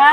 हा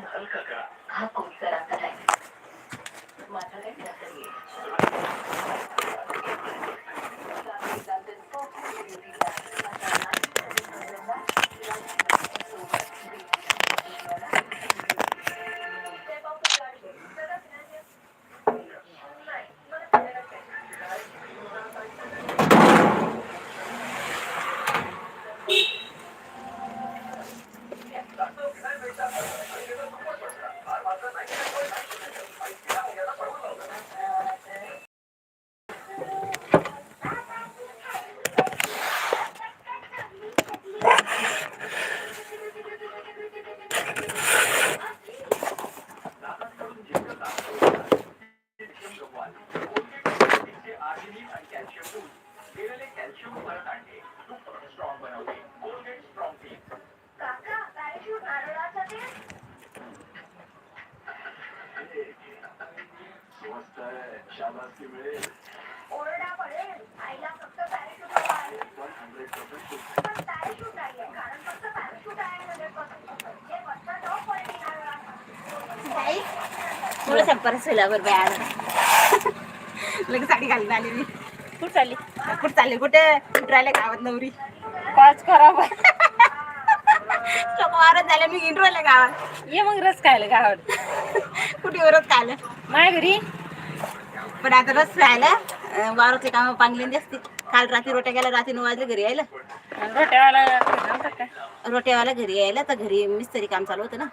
の中から過去に थोडं संपर्क सोलावर बाय आलं लगेच साडी घालून आली मी. कुठं चालली? कुठं चालली? कुठे? कुठं राहिले गावात नवरी? पाच खराब वारत झाल्या मी घेऊन राहिले गावात. ये मग रस खायला गावात. कुठे वरच खायला? माझ्या घरी. पण आता रस खायला वावरातले काम पांगलेली असते. काल रात्री रोट्या गेल्या रात्री नऊ वाजले घरी यायला. रोट्यावाला रोट्यावाला घरी यायला तर घरी मिस्त्री काम चालू होतं ना.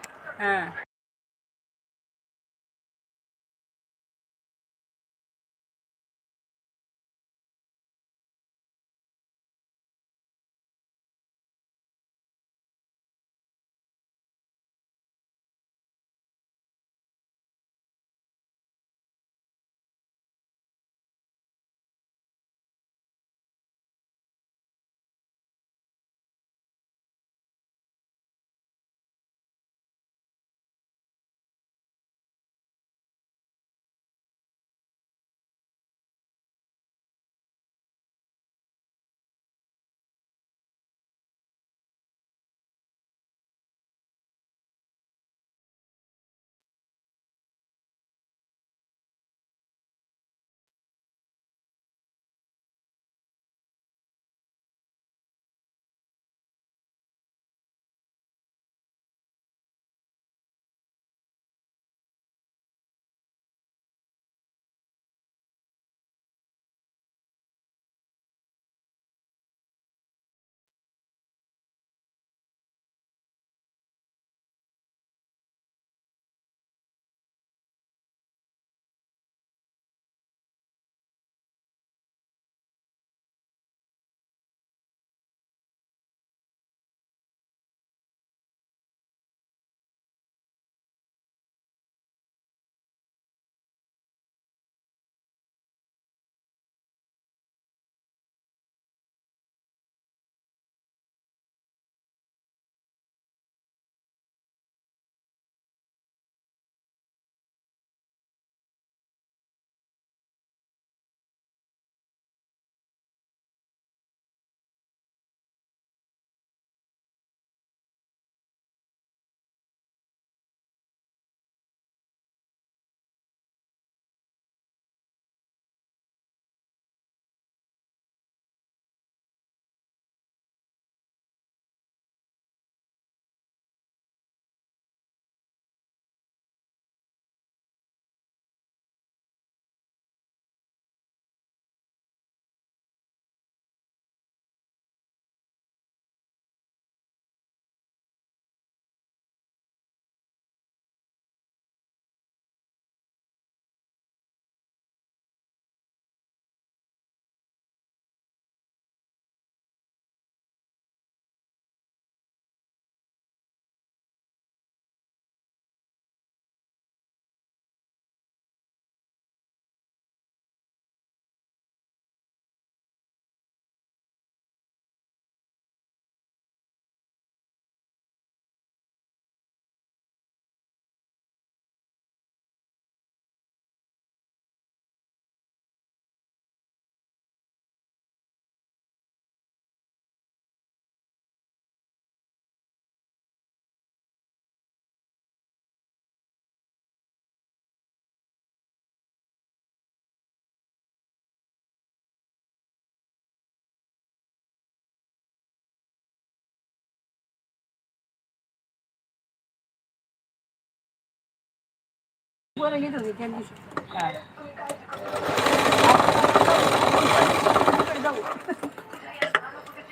येत होते त्या दिवशी.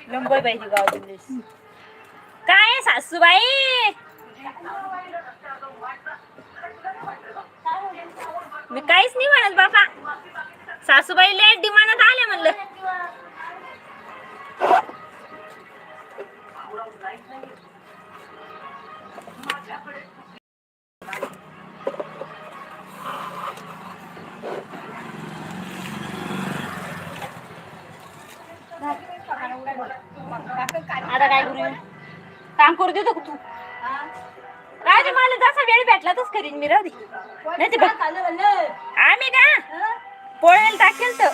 लंबोई गाव काय सासूबाई? मी काहीच नाही म्हणत बापा. सासूबाई लेट डिमांडात आले म्हणलं. आता काय करू? काम करू देतो का तू. ते मला जसा वेळ भेटला तस करीन मी राहू दे. नाही ते बघ. आम्ही का पोळ्याला टाकेल तर.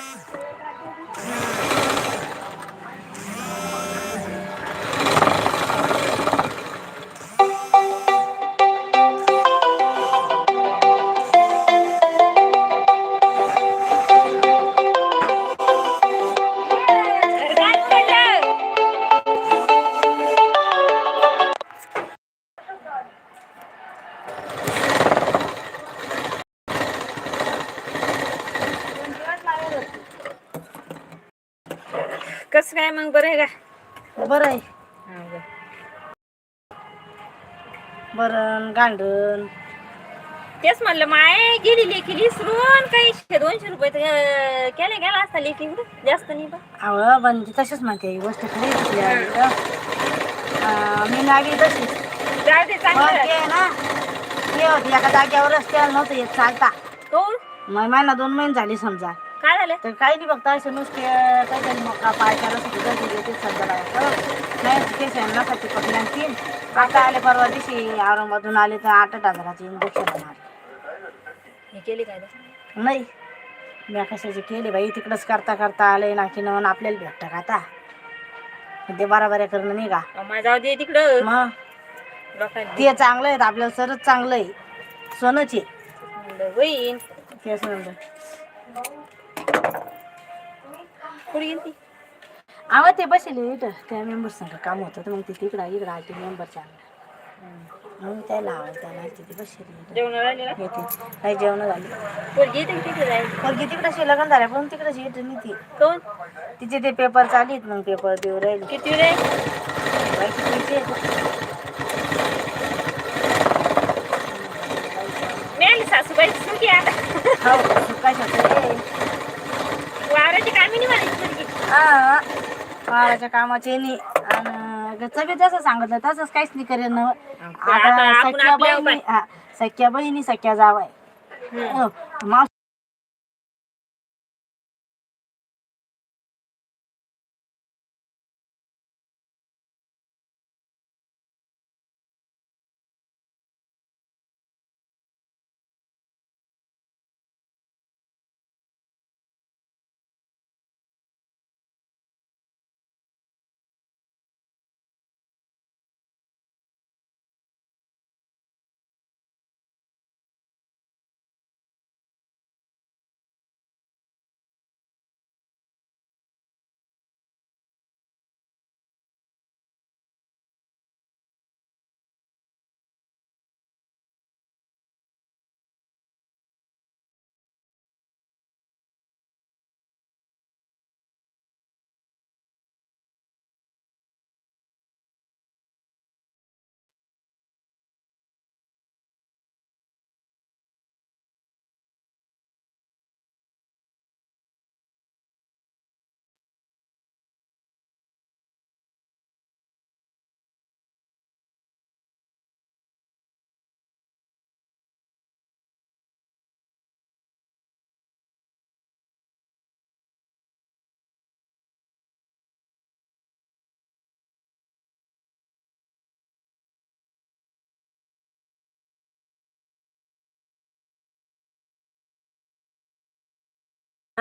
बरं आहे हा, बरं. बरं गांडण तेच म्हणलं माय गेली लेखी विसरून काही शे- दोनशे रुपये तर, अं, केले गेला असता लेखी जास्त नाही बा आवं म्हणजे तशीच म्हणते ही गोष्ट खरी आहे तर. अं, मी लागली तशीच जाऊ दे मग चांगलं ते झालं. ना ते होती एका जाग्यावरच त्याला नव्हतं येत चालता काहून? मग महिना दोन महिने झाले समजा काय झालं? तर काही नाही बघता असे नुसते काहीतरी मका पाय त्याला सुद्धा दिले ते समजा नाही ते शेणासाठी पकडले आणि तीन. आता आले परवा दिवशी औरंगाबादून आले तर आठ आठ हजाराचे इंजेक्शन मारले केली काय? नाही. मी कशाचे केले बाई? तिकडंच करता करता आले ना की नवन आपल्याला भेटतं का आता? ते बराबऱ्या करणं नाही का? जाऊ दे तिकडं. मग? ते चांगलं आहे आपल्याला सरच चांगलं आहे. सोनंच. आहे तेच म्हणलं. कुठे गेली ती? बसले इथं. त्या मेंबर संग काम होतं तर मग ते तिकडं इकडं आले मेंबरच्या मग त्याला आवाज त्याला तिथे बसले जेवण राहिले ना? येते. काही जेवण झाली. पोरगी येते तिकडे जायचं पोरगी तिकडे लग्न झाल्या पण तिकडे येत नाही ती. कोण? तिचे ते पेपर चालू आहेत मग पेपर देऊ राहिले. किती रे? बाई किती पैसे? मिळाली सासूबाई सुखी आता हो सुकायचं वावराची कामी नाही हा. कामाचे नाही. आणि सगळं जसं सांगितलं तसंच काहीच नाही करेल ना आता सख्या बहिणी हा सख्या बहिणी सख्या जावाय. हो,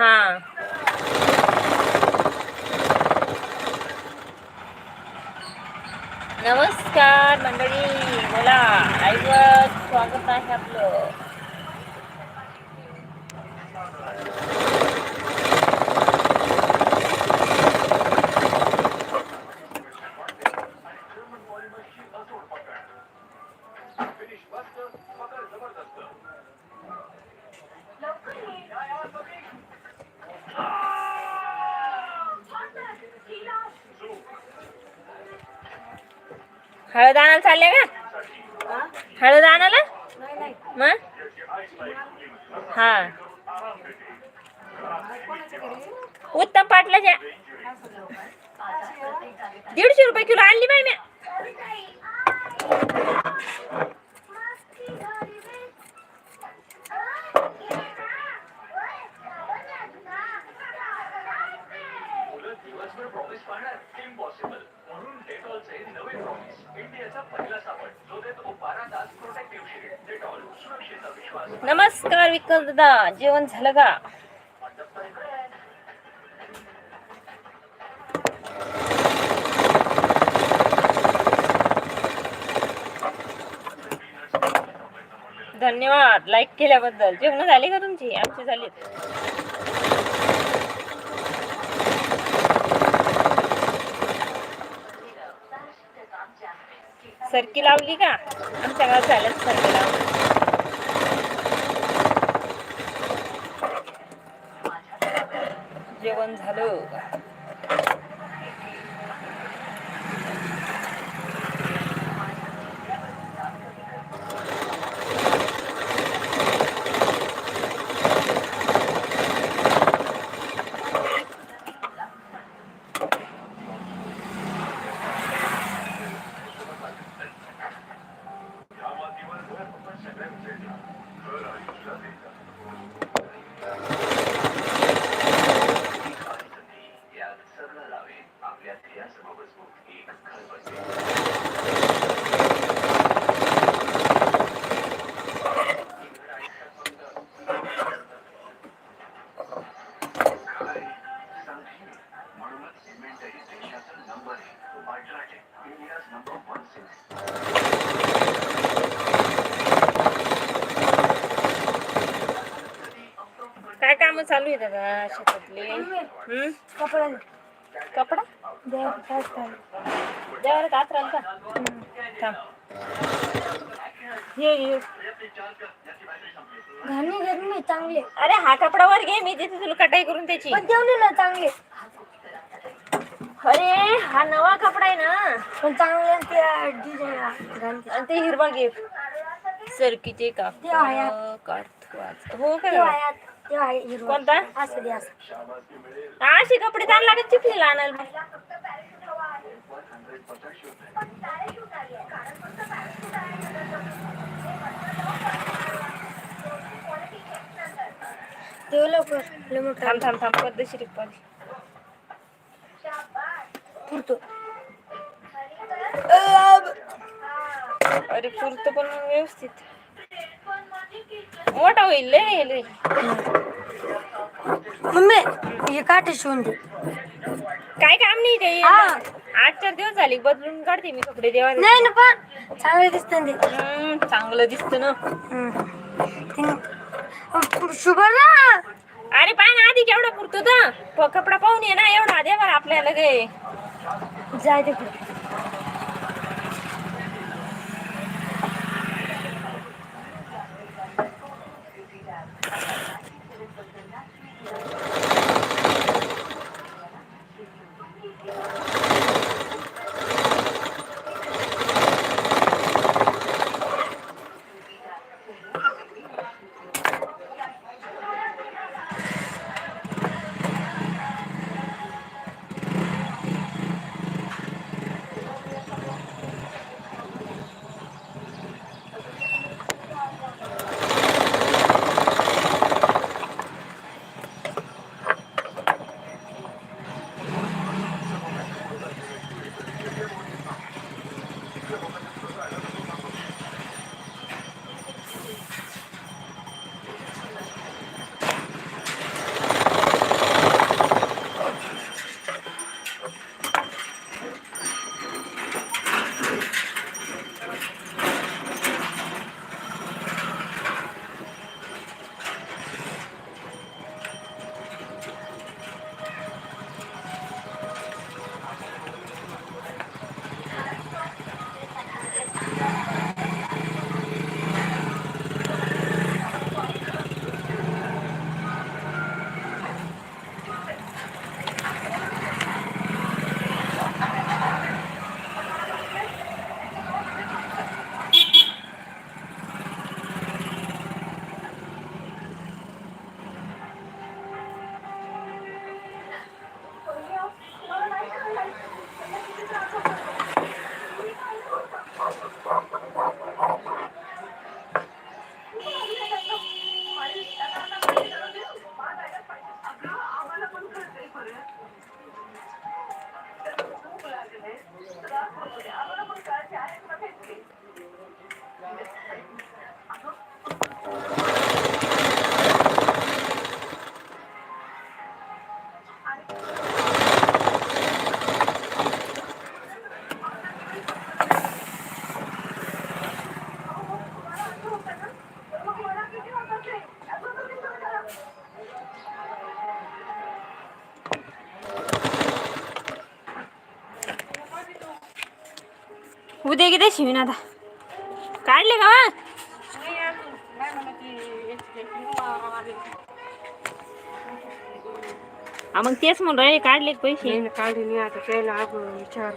हा. नमस्कार मंडळी बोला. लाईव्हवर स्वागत आहे आपलं. हळद आणायला चालले का? हळद आणायला मग? हा. उत्तम पाटलाच्या दीडशे रुपये किलो आणली बाय मी नमस्कार विकल दादा जेवण झालं का? धन्यवाद लाईक केल्याबद्दल. जेवण झाली का तुमची? आमची झाली. सरकी लावली का? आमच्या गावात झालं सरकी लावली. जेवण झालं. काय काम चालू आहे दादा शेतातली? कपडा कपडा? देव काय काय देवाला कात राहिल का? थांब. ये ये. घाणे मी चांगले. अरे हा कपडा वर घे मी देते तुला कटाई करून त्याची. पण देऊ ना चांगले. अरे हा नवा कपडा आहे ना. पण चांगले ते डिझाईन आणि ते हिरवा घे सरकीचे का ते हो ते का आहे. ते आहे हिरवा. कोणता? असं दे असं. कपडे चांगला लागत चिखलीला आणायला ते लवकर. लय मोठा. थांब थांब थांब. पद्धतशीर पण पुरतो. अरे पुरतं पण व्यवस्थित. मोठा होईल लय मम्मी हे काटे शिवून दे. काय काम नाही ते. आठ चार दिवस झाले बदलून काढते मी कपडे देवा नाही ना पण चांगले दिसते ते. चांगलं दिसतं ना. शुभला अरे पाय ना आधी केवढा पुरतो तर कपडा पाहून ये ना एवढा दे बरं आपल्याला गे जाय ते उद्या किती शिवीन आता काढले का वा? हा मग तेच म्हणून राहिले काढले का पैसे काढली आता त्याला विचार